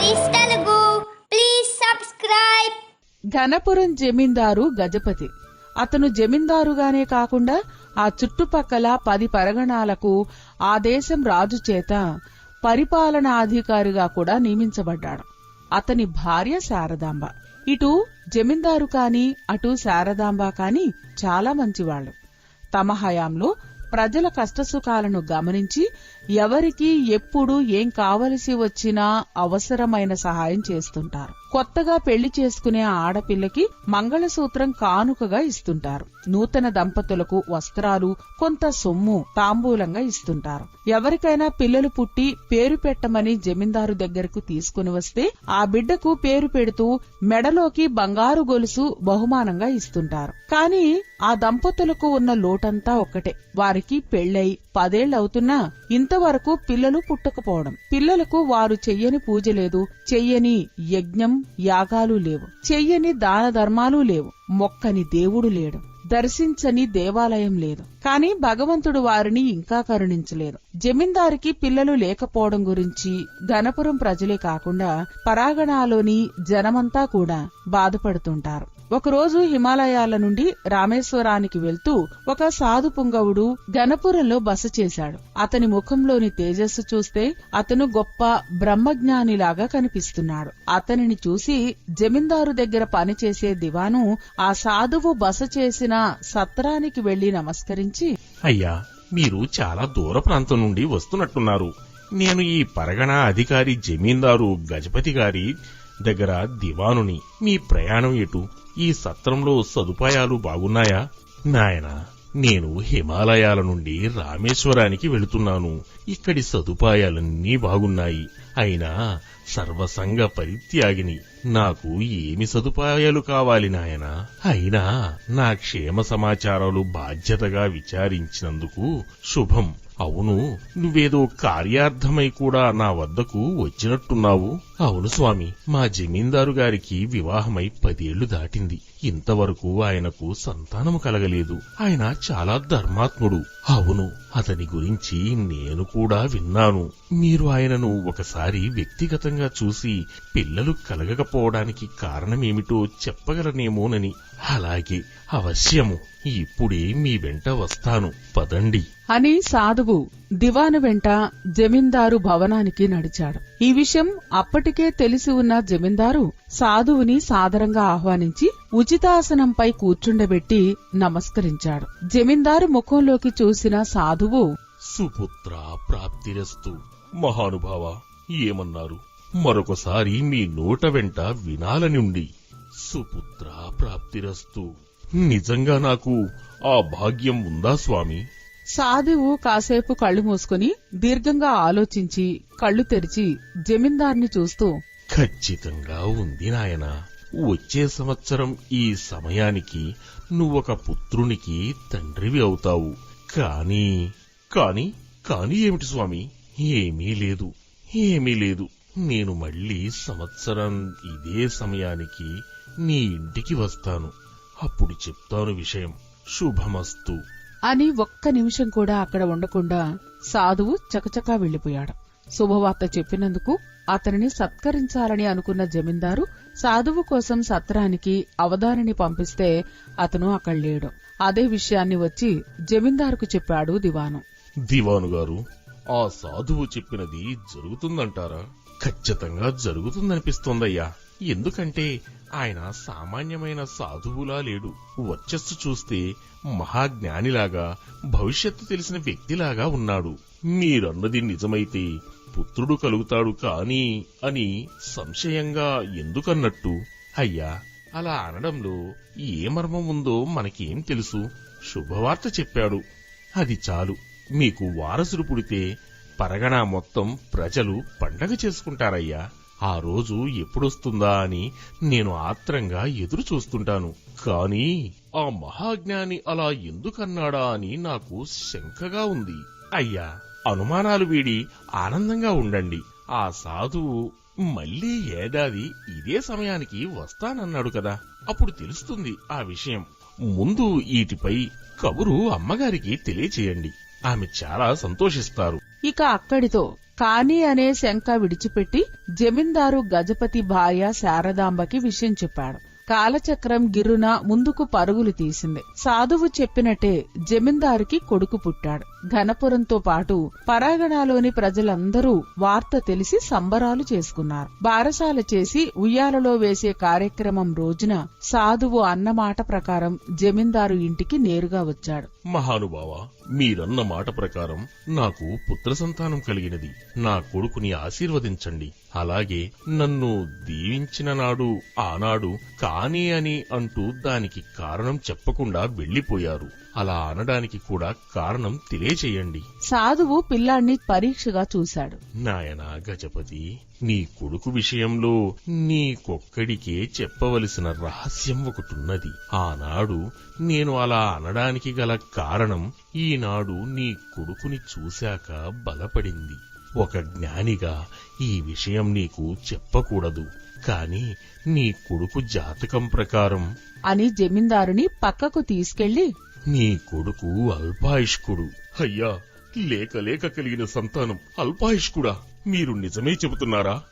Stories Telugu please subscribe Ghanapuram zamindar Gajapati. అతను జమీందారుగానే కాకుండా ఆ చుట్టుపక్కల పది పరగణాలకు ఆ దేశం రాజు చేత పరిపాలనాధికారిగా కూడా నియమించబడ్డాడు. అతని భార్య శారదాంబ. ఇటు జమీందారు కాని అటు శారదాంబ కాని చాలా మంచివాళ్ళు తమ హయాంలో ప్రజల కష్టసుఖాలను గమనించి ఎవరికి ఎప్పుడు ఏం కావలసి వచ్చినా అవసరమైన సహాయం చేస్తుంటారు. కొత్తగా పెళ్ళి చేసుకునే ఆడపిల్లకి మంగళసూత్రం కానుకగా ఇస్తుంటారు. నూతన దంపతులకు వస్త్రాలు కొంత సొమ్ము తాంబూలంగా ఇస్తుంటారు. ఎవరికైనా పిల్లలు పుట్టి పేరు పెట్టమని జమీందారు దగ్గరకు తీసుకుని వస్తే ఆ బిడ్డకు పేరు పెడుతూ మెడలోకి బంగారు గొలుసు బహుమానంగా ఇస్తుంటారు. కానీ ఆ దంపతులకు ఉన్న లోటంతా ఒక్కటే. వారికి పెళ్ళై పదేళ్ళవుతున్నా వరకు పిల్లలు పుట్టకపోవడం. పిల్లలకు వారు చెయ్యని పూజ లేదు. చెయ్యని యజ్ఞం యాగాలు లేవు. చెయ్యని దాన ధర్మాలు లేవు. మొక్కని దేవుడు లేడు. దర్శించని దేవాలయం లేదు. కాని భగవంతుడు వారిని ఇంకా కరుణించలేదు. జమీందారికి పిల్లలు లేకపోవడం గురించి ఘనపురం ప్రజలే కాకుండా పరాగణాలోని జనమంతా కూడా బాధపడుతుంటారు. ఒకరోజు హిమాలయాల నుండి రామేశ్వరానికి వెళ్తూ ఒక సాధు పుంగవుడు గణపురంలో బస చేశాడు. అతని ముఖంలోని తేజస్సు చూస్తే అతను గొప్ప బ్రహ్మజ్ఞానిలాగా కనిపిస్తున్నాడు. అతనిని చూసి జమీందారు దగ్గర పనిచేసే దివాను ఆ సాధువు బస చేసిన సత్రానికి వెళ్ళి నమస్కరించి అయ్యా మీరు చాలా దూర ప్రాంతం నుండి వస్తున్నట్టున్నారు. నేను ఈ పరగణ అధికారి జమీందారు గజపతి గారి దగ్గర దివానుని మీ ప్రయాణం ఎటు? ఈ సత్రంలో సదుపాయాలు బాగున్నాయా? నాయనా నేను హిమాలయాల నుండి రామేశ్వరానికి వెళుతున్నాను. ఇక్కడి సదుపాయాలన్నీ బాగున్నాయి. అయినా సర్వసంగ పరిత్యాగిని నాకు ఏమి సదుపాయాలు కావాలి నాయనా? అయినా నా క్షేమ సమాచారాలు బాధ్యతగా విచారించినందుకు శుభం. అవును నువ్వేదో కార్యార్థమై కూడా నా వద్దకు వచ్చినట్టున్నావు. అవును స్వామి మా జమీందారు గారికి వివాహమై పదేళ్ళు దాటింది. ఇంతవరకు ఆయనకు సంతానము కలగలేదు. ఆయన చాలా ధర్మాత్ముడు. అవును అతని గురించి నేను కూడా విన్నాను. మీరు ఆయనను ఒకసారి వ్యక్తిగతంగా చూసి పిల్లలు కలగకపోవడానికి కారణమేమిటో చెప్పగలనేమోనని. అలాగే అవశ్యము. ఇప్పుడే మీ వెంట వస్తాను. పదండి. అని సాధువు దివాను వెంట జమీందారు భవనానికి నడిచాడు. ఈ విషయం అప్పటికే తెలిసి ఉన్న జమీందారు సాధువుని సాదరంగా ఆహ్వానించి ఉచితాసనంపై కూర్చుండబెట్టి నమస్కరించాడు. జమీందారు ముఖంలోకి చూసిన సాధువు సుపుత్ర ప్రాప్తిరస్తు మహానుభావ ఏమన్నారు? మరొకసారి మీ నోట వెంట వినాలనుండి. సుపుత్ర ప్రాప్తిరస్తు నిజంగా నాకు ఆ భాగ్యం ఉందా స్వామి? సాధువు కాసేపు కళ్ళు మూసుకుని దీర్ఘంగా ఆలోచించి కళ్ళు తెరిచి జమీందార్ని చూస్తూ ఖచ్చితంగా ఉంది నాయన. వచ్చే సంవత్సరం ఈ సమయానికి నువ్వొక పుత్రునికి తండ్రివి అవుతావు. కాని కాని కాని ఏమిటి స్వామి? ఏమీ లేదు. ఏమీ లేదు. నేను మళ్ళీ సంవత్సరం ఇదే సమయానికి నీ ఇంటికి వస్తాను. అప్పుడు చెప్తాను విషయం. శుభమస్తు. అని ఒక్క నిమిషం కూడా అక్కడ ఉండకుండా సాధువు చకచకా వెళ్ళిపోయాడు శుభవార్త చెప్పినందుకు అతనిని సత్కరించాలని అనుకున్న జమీందారు సాధువు కోసం సత్రానికి అవధానిని పంపిస్తే అతను అక్కడ లేడు. అదే విషయాన్ని వచ్చి జమీందారుకు చెప్పాడు దివాను. దివాను గారు ఆ సాధువు చెప్పినది జరుగుతుందంటారా? ఖచ్చితంగా జరుగుతుందనిపిస్తోందయ్యా. ఎందుకంటే ఆయన సామాన్యమైన సాధువులా లేడు. వర్చస్సు చూస్తే మహాజ్ఞానిలాగా భవిష్యత్తు తెలిసిన వ్యక్తిలాగా ఉన్నాడు. మీరన్నది నిజమైతే పుత్రుడు కలుగుతాడు కాని అని సంశయంగా ఎందుకన్నట్టు? అయ్యా అలా అనడంలో ఏ మర్మం ఉందో మనకేం తెలుసు? శుభవార్త చెప్పాడు. అది చాలు. మీకు వారసుడు పుడితే పరగణ మొత్తం ప్రజలు పండగ చేసుకుంటారయ్యా. ఆ రోజు ఎప్పుడొస్తుందా అని నేను ఆత్రంగా ఎదురు చూస్తుంటాను కాని ఆ మహాజ్ఞాని అలా ఎందుకన్నాడా అని నాకు శంకగా ఉంది. అయ్యా అనుమానాలు వీడి ఆనందంగా ఉండండి. ఆ సాధువు మళ్ళీ ఏడాది ఇదే సమయానికి వస్తానన్నాడు కదా. అప్పుడు తెలుస్తుంది ఆ విషయం. ముందు వీటిపై కబురు అమ్మగారికి తెలియచేయండి. ఆమె చాలా సంతోషిస్తారు. ఇక అక్కడితో కాని అనే శంక విడిచిపెట్టి జమీందారు గజపతి భార్య శారదాంబకి విషయం చెప్పాడు. కాలచక్రం గిరున ముందుకు పరుగులు తీసింది. సాధువు చెప్పినట్టే జమీందారుకి కొడుకు పుట్టాడు. ఘనపురంతో పాటు పరాగణలోని ప్రజలందరూ వార్త తెలిసి సంబరాలు చేసుకున్నారు. బారసాల చేసి ఉయ్యాలలో వేసే కార్యక్రమం రోజున సాధువు అన్నమాట ప్రకారం జమీందారు ఇంటికి నేరుగా వచ్చాడు. మహానుభావ మీరన్న మాట ప్రకారం నాకు పుత్ర సంతానం కలిగినది. నా కొడుకుని ఆశీర్వదించండి. అలాగే నన్ను దీవించిన నాడు ఆనాడు కానీ అని అంటూ దానికి కారణం చెప్పకుండా వెళ్ళిపోయారు అలా అనడానికి కూడా కారణం తెలియచేయండి. సాధువు పిల్లాణ్ణి పరీక్షగా చూశాడు. నాయనా గజపతి నీ కొడుకు విషయంలో నీకొక్కడికే చెప్పవలసిన రహస్యం ఒకటున్నది. ఆనాడు నేను అలా అనడానికి గల కారణం ఈనాడు నీ కొడుకుని చూశాక బలపడింది. ఒక జ్ఞానిగా ఈ విషయం నీకు చెప్పకూడదు. కాని నీ కొడుకు జాతకం ప్రకారం అని జమీందారుని పక్కకు తీసుకెళ్ళి నీ కొడుకు అల్పాయుష్కుడు. అయ్యా లేక లేక కలిగిన సంతానం అల్పాయుష్కుడా. మీరు నిజమే చెబుతున్నారా?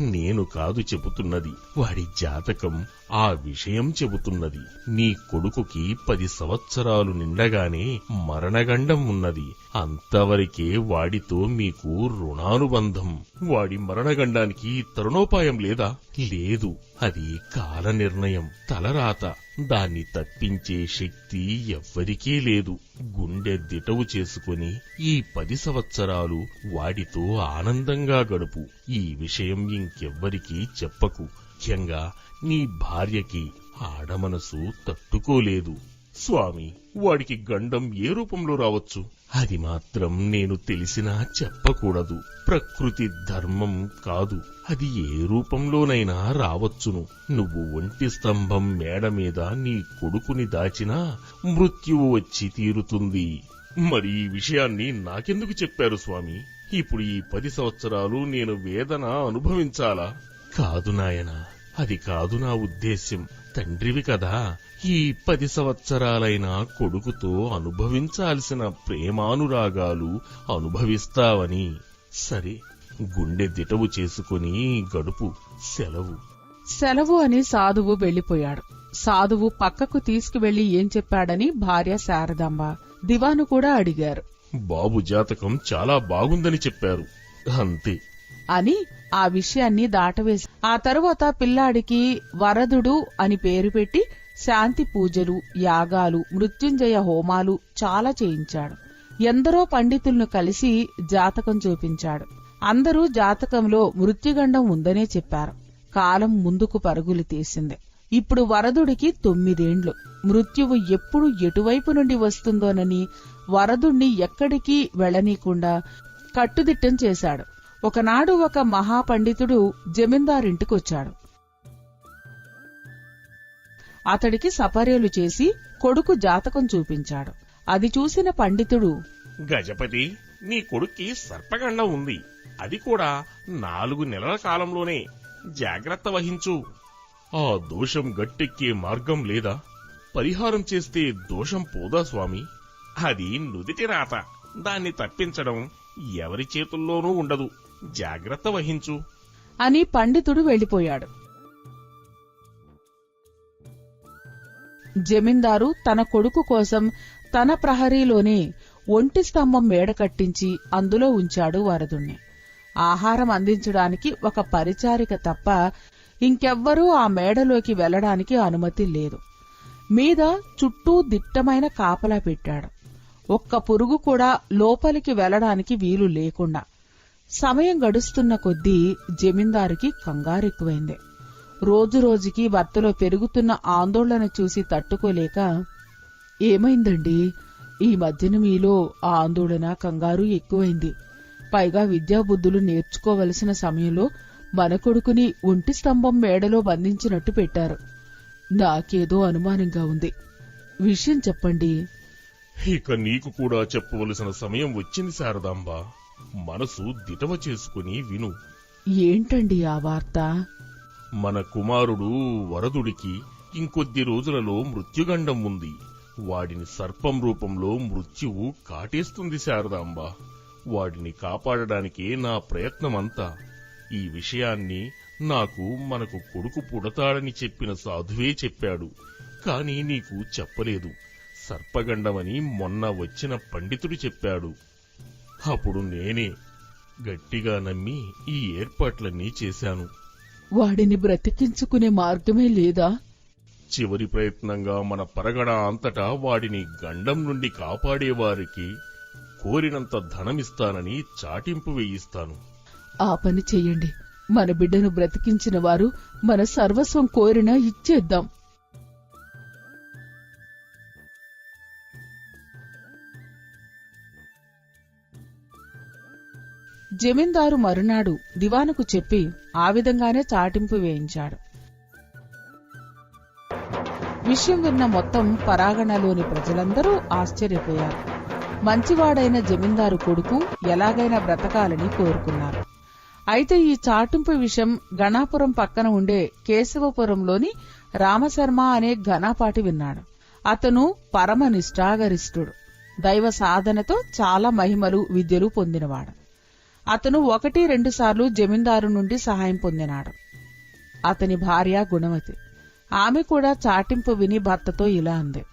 నేను కాదు చెబుతున్నది. వాడి జాతకం ఆ విషయం చెబుతున్నది. నీ కొడుకుకి పది సంవత్సరాలు నిండగానే మరణగండం ఉన్నది. అంతవరకే వాడితో మీకు రుణానుబంధం. వాడి మరణగండానికి తరుణోపాయం లేదా? లేదు. అది కాల నిర్ణయం తలరాత. దాన్ని తప్పించే శక్తి ఎవ్వరికీ లేదు. గుండె దిటవు చేసుకుని ఈ పది సంవత్సరాలు వాడితో ఆనందంగా గడుపు. ఈ విషయం విషయం ఇంకెవ్వరికీ చెప్పకు. ముఖ్యంగా నీ భార్యకి ఆడమనసు తట్టుకోలేదు. స్వామి వాడికి గండం ఏ రూపంలో రావచ్చు? అది మాత్రం నేను తెలిసినా చెప్పకూడదు. ప్రకృతి ధర్మం కాదు. అది ఏ రూపంలోనైనా రావచ్చును. నువ్వు ఒంటి స్తంభం మేడ మీద నీ కొడుకుని దాచినా మృత్యువు వచ్చి తీరుతుంది. మరి ఈ విషయాన్ని నాకెందుకు చెప్పారు స్వామి? ఇప్పుడు ఈ పది సంవత్సరాలు నేను వేదన అనుభవించాలా? కాదు నాయనా అది కాదు నా ఉద్దేశ్యం. తండ్రివి కదా ఈ పది సంవత్సరాలైన కొడుకుతో అనుభవించాల్సిన ప్రేమానురాగాలు అనుభవిస్తావని. సరే గుండె దిటవు చేసుకుని గడుపు సెలవు. సెలవు అని సాధువు వెళ్ళిపోయాడు సాధువు పక్కకు తీసుకువెళ్ళి ఏం చెప్పాడని భార్య శారదమ్మ దివాను కూడా అడిగారు. బాబు జాతకం చాలా బాగుందని చెప్పారు. అంతే. అని ఆ విషయాన్ని దాటవేసి ఆ తరువాత పిల్లాడికి వరదుడు అని పేరు పెట్టి శాంతి పూజలు యాగాలు మృత్యుంజయ హోమాలు చాలా చేయించాడు. ఎందరో పండితులను కలిసి జాతకం చూపించాడు. అందరూ జాతకంలో మృత్యుగండం ఉందనే చెప్పారు. కాలం ముందుకు పరుగులు తీసింది. ఇప్పుడు వరదుడికి తొమ్మిదేండ్లు. మృత్యువు ఎప్పుడు ఎటువైపు నుండి వస్తుందోనని వరదుణ్ణి ఎక్కడికి వెళ్ళనీకుండా కట్టుదిట్టం చేశాడు. ఒకనాడు ఒక మహాపండితుడు జమీందారింటికొచ్చాడు. అతడికి సపర్యలు చేసి కొడుకు జాతకం చూపించాడు. అది చూసిన పండితుడు గజపతి నీ కొడుక్కి సర్పగండం ఉంది. అది కూడా నాలుగు నెలల కాలంలోనే. జాగ్రత్త వహించు. ఆ దోషం గట్టెక్కే మార్గం లేదా? పరిహారం చేస్తే దోషం పోదా స్వామి? అది నుదిటి రాత. దాన్ని తప్పించడం ఎవరి చేతుల్లోనూ ఉండదు. జాగ్రత్త వహించు. అని పండితుడు వెళ్ళిపోయాడు జమీందారు తన కొడుకు కోసం తన ప్రహరీలోనే ఒంటి స్తంభం మేడ కట్టించి అందులో ఉంచాడు వరదుణ్ణి. ఆహారం అందించడానికి ఒక పరిచారిక తప్ప ఇంకెవ్వరూ ఆ మేడలోకి వెళ్ళడానికి అనుమతి లేదు. మీద చుట్టూ దిట్టమైన కాపలా పెట్టాడు. ఒక్క పురుగు కూడా లోపలికి వెళ్ళడానికి వీలు లేకుండా. సమయం గడుస్తున్న కొద్దీ జమీందారుకి కంగారెక్కువైంది. రోజురోజుకి భర్తలో పెరుగుతున్న ఆందోళన చూసి తట్టుకోలేక ఏమైందండి? ఈ మధ్యన మీలో ఆ ఆందోళన కంగారు ఎక్కువైంది. పైగా విద్యాబుద్ధులు నేర్చుకోవలసిన సమయంలో మన కొడుకుని ఒంటి స్తంభం మేడలో బంధించినట్టు పెట్టారు. నాకేదో అనుమానంగా ఉంది. విషయం చెప్పండి. ఇక నీకు కూడా చెప్పవలసిన సమయం వచ్చింది శారదాంబ. మనసు దిటవ చేసుకుని విను. ఏంటండి ఆ వార్త? మన కుమారుడు వరదుడికి ఇంకొద్ది రోజులలో మృత్యుగండం ఉంది. వాడిని సర్పం రూపంలో మృత్యువు కాటేస్తుంది శారదాంబ. వాడిని కాపాడడానికే నా ప్రయత్నమంతా. ఈ విషయాన్ని నాకు మనకు కొడుకు పుడతాడని చెప్పిన సాధువే చెప్పాడు. కాని నీకు చెప్పలేదు. సర్పగండమని మొన్న వచ్చిన పండితుడు చెప్పాడు. అప్పుడు నేనే గట్టిగా నమ్మి ఈ ఏర్పాట్లన్నీ చేశాను. వాడిని బ్రతికించుకునే మార్గమే లేదా? చివరి ప్రయత్నంగా మన పరగడ అంతటా వాడిని గండం నుండి కాపాడేవారికి కోరినంత ధనమిస్తానని చాటింపు వేయిస్తాను. ఆ పని చెయ్యండి మన బిడ్డను బ్రతికించిన వారు మన సర్వస్వం కోరినా ఇచ్చేద్దాం. జమీందారు మరునాడు దివానుకు చెప్పి ఆ విధంగానే చాటింపు వేయించాడు. విషయం విన్న మొత్తం పరాగణలోని ప్రజలందరూ ఆశ్చర్యపోయారు. మంచివాడైన జమీందారు కొడుకు ఎలాగైనా బ్రతకాలని కోరుకున్నారు. అయితే ఈ చాటింపు విషయం గణాపురం పక్కన ఉండే కేశవపురంలోని రామశర్మ అనే ఘనాపాటి విన్నాడు. అతను పరమ నిష్ఠాగరిష్ఠుడు. దైవ సాధనతో చాలా మహిమలు విద్యలు పొందినవాడు. అతను ఒకటి రెండు సార్లు జమీందారు నుండి సహాయం పొందినాడు. అతని భార్య గుణవతి. ఆమె కూడా చాటింపు విని భర్తతో ఇలా అంది.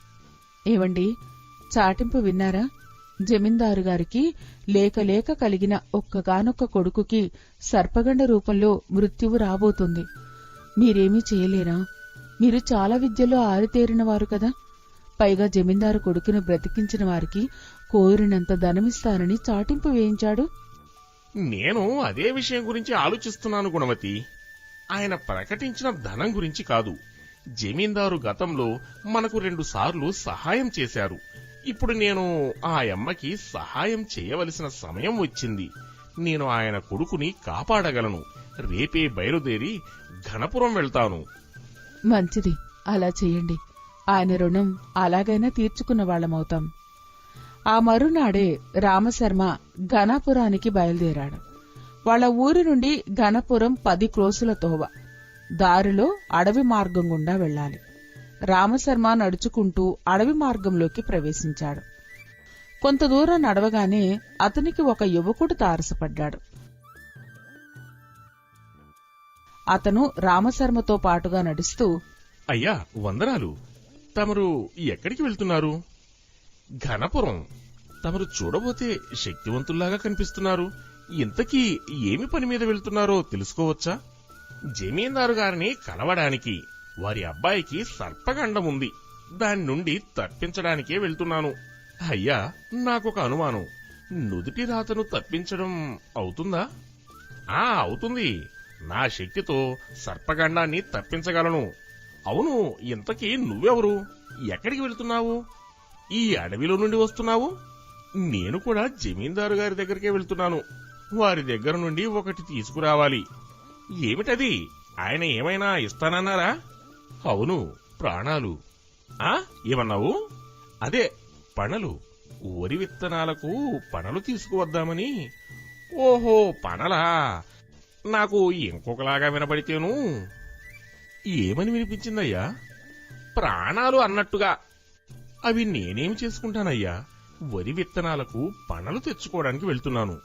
ఏవండి? చాటింపు విన్నారా? జమీందారు గారికి లేక లేక కలిగిన ఒక్కగానొక్క కొడుకుకి సర్పగండ రూపంలో మృత్యువు రాబోతుంది. మీరేమీ చేయలేరా? మీరు చాలా విద్యలో ఆరితేరిన వారు కదా. పైగా జమీందారు కొడుకును బ్రతికించిన వారికి కోరినంత ధనమిస్తానని చాటింపు వేయించాడు. నేను అదే విషయం గురించి ఆలోచిస్తున్నాను గుణవతి. ఆయన ప్రకటించిన ధనం గురించి కాదు. జమీందారు గతంలో మనకు రెండు సార్లు సహాయం చేశారు. ఇప్పుడు నేను ఆ అమ్మకి సహాయం చేయవలసిన సమయం వచ్చింది. నేను ఆయన కొడుకుని కాపాడగలను. రేపే బయలుదేరి ఘనపురం వెళ్తాను. మంచిది. అలా చెయ్యండి. ఆయన రుణం అలాగైనా తీర్చుకున్న వాళ్ళమవుతాం. ఆ మరునాడే రామశర్మ ఘనపురానికి బయలుదేరాడు. వాళ్ళ ఊరి నుండి ఘనపురం పది క్రోసుల తోవ. దారిలో అడవి మార్గం గుండా వెళ్ళాలి. రామశర్మ నడుచుకుంటూ అడవి మార్గంలోకి ప్రవేశించాడు. కొంత దూరం నడవగానే అతనికి ఒక యువకుడు తారసపడ్డాడు. అతను రామశర్మతో పాటుగా నడుస్తూ అయ్యా వందనాలు. తమరు ఎక్కడికి వెళ్తున్నారు? ఘనపురం. తమరు చూడబోతే శక్తివంతుల్లాగా కనిపిస్తున్నారు. ఇంతకీ ఏమి పని మీద వెళ్తున్నారో తెలుసుకోవచ్చా? జమీందారు గారిని కలవడానికి వారి అబ్బాయికి సర్పగండం ఉంది. దాని నుండి తప్పించడానికే వెళ్తున్నాను. అయ్యా నాకొక అనుమానం. నుదుటి రాతను తప్పించడం అవుతుందా? ఆ అవుతుంది. నా శక్తితో సర్పగండాన్ని తప్పించగలను. అవును ఇంతకీ నువ్వెవరు? ఎక్కడికి వెళ్తున్నావు? ఈ అడవిలో నుండి వస్తున్నావు? నేను కూడా జమీందారు గారి దగ్గరికే వెళ్తున్నాను. వారి దగ్గర నుండి ఒకటి తీసుకురావాలి. ఏమిటది? ఆయన ఏమైనా ఇస్తానన్నారా? అవును ప్రాణాలు. ఆ ఏమన్నావు? అదే పణలు వరి విత్తనాలకు పణలు తీసుకువద్దామని. ఓహో పనలా. నాకు ఇంకొకలాగా వినబడితేను. ఏమని వినిపించిందయ్యా? ప్రాణాలు అన్నట్టుగా. అవి నేనేం చేసుకుంటానయ్యా? వరి విత్తనాలకు పనలు తెచ్చుకోవడానికి వెళ్తున్నాను.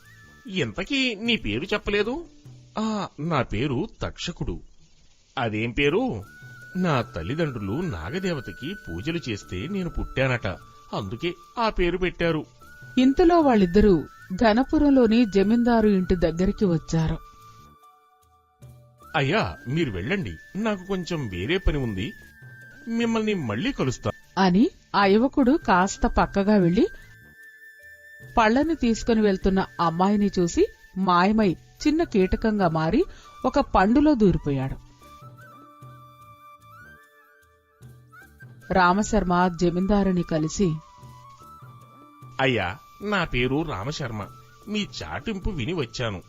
ఇంతకీ నీ పేరు చెప్పలేదు? ఆ నా పేరు తక్షకుడు. అదేం పేరు? నా తల్లిదండ్రులు నాగదేవతకి పూజలు చేస్తే నేను పుట్టానట. అందుకే ఆ పేరు పెట్టారు. ఇంతలో వాళ్ళిద్దరూ ఘనపురంలోని జమీందారు ఇంటి దగ్గరికి వచ్చారు. అయ్యా మీరు వెళ్ళండి. నాకు కొంచెం వేరే పని ఉంది. మిమ్మల్ని మళ్ళీ కలుస్తా. అని ఆ యువకుడు కాస్త పక్కగా వెళ్ళి పళ్ళని తీసుకుని వెళ్తున్న అమ్మాయిని చూసి మాయమై చిన్న కీటకంగా మారి ఒక పండులో దూరిపోయాడు. రామశర్మ జమీందారుని కలిసి అయ్యా నా పేరు రామశర్మ. మీ చాటింపు విని వచ్చాను.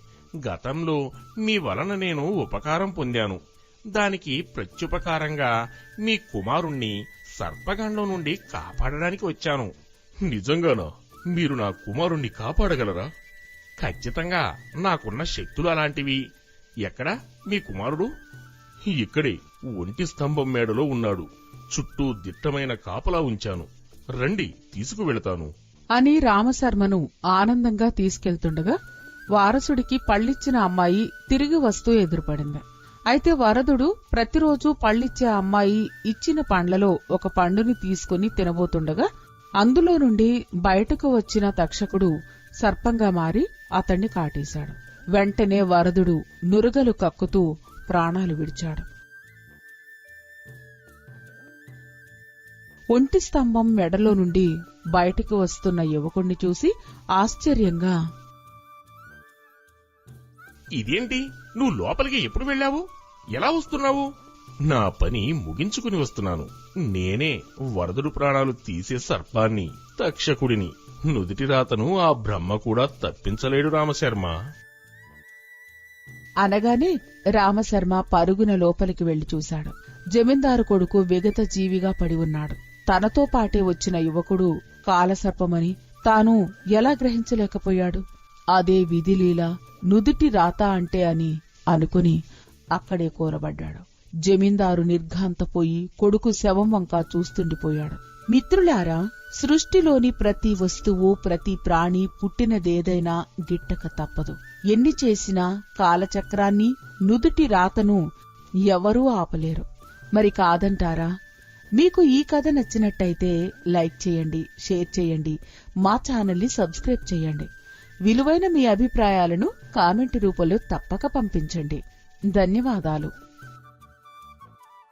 గతంలో మీ వలన నేను ఉపకారం పొందాను. దానికి ప్రత్యుపకారంగా మీ కుమారుణ్ణి సర్పగండం నుండి కాపాడడానికి వచ్చాను. నిజంగానా? మీరు నా కుమారుణ్ణి కాపాడగలరా? ఖచ్చితంగా నాకున్న శక్తులు అలాంటివి. ఎక్కడా మీ కుమారుడు? ఇక్కడే ఒంటి స్తంభం మేడలో ఉన్నాడు. చుట్టూ దిట్టమైన కాపలా ఉంచాను. రండి తీసుకువెళతాను. అని రామశర్మను ఆనందంగా తీసుకెళ్తుండగా వారసుడికి పళ్ళిచ్చిన అమ్మాయి తిరిగి వస్తూ ఎదురుపడింది. అయితే వరదుడు ప్రతిరోజు పళ్ళిచ్చే అమ్మాయి ఇచ్చిన పండ్లలో ఒక పండుని తీసుకుని తినబోతుండగా అందులో నుండి బయటకు వచ్చిన తక్షకుడు సర్పంగా మారి అతణ్ణి కాటేశాడు. వెంటనే వరదుడు నురుగలు కక్కుతూ ప్రాణాలు విడిచాడు. ఒంటి స్తంభం మెడలో నుండి బయటికి వస్తున్న యువకుణ్ణి చూసి ఆశ్చర్యంగా ఇదేంటి? నువ్వు లోపలికి ఎప్పుడు వెళ్ళావు? ఎలా వస్తున్నావు? నా పని ముగించుకుని వస్తున్నాను. నేనే వరదుడు ప్రాణాలు తీసే సర్పాన్ని తక్షకుడిని. నుదిటి రాతను ఆ బ్రహ్మ కూడా తప్పించలేడు రామశర్మ. అనగానే రామశర్మ పరుగున లోపలికి వెళ్ళి చూశాడు. జమీందారు కొడుకు విగత జీవిగా పడి ఉన్నాడు. తనతో పాటే వచ్చిన యువకుడు కాలసర్పమని తాను ఎలా గ్రహించలేకపోయాడు? అదే విధిలీల నుదుటి రాత అంటే అని అనుకుని అక్కడే కూరబడ్డాడు. జమీందారు నిర్ఘాంతపోయి కొడుకు శవం వంక చూస్తుండిపోయాడు. మిత్రులారా సృష్టిలోని ప్రతి వస్తువు ప్రతి ప్రాణి పుట్టినదేదైనా గిట్టక తప్పదు. ఎన్ని చేసినా కాలచక్రాన్ని నుదుటి రాతను ఎవరూ ఆపలేరు. మరి కాదంటారా మీకు ఈ కథ నచ్చినట్టయితే లైక్ చేయండి షేర్ చేయండి మా ఛానల్ని సబ్స్క్రైబ్ చేయండి. విలువైన మీ అభిప్రాయాలను కామెంట్ రూపంలో తప్పక పంపించండి. ధన్యవాదాలు.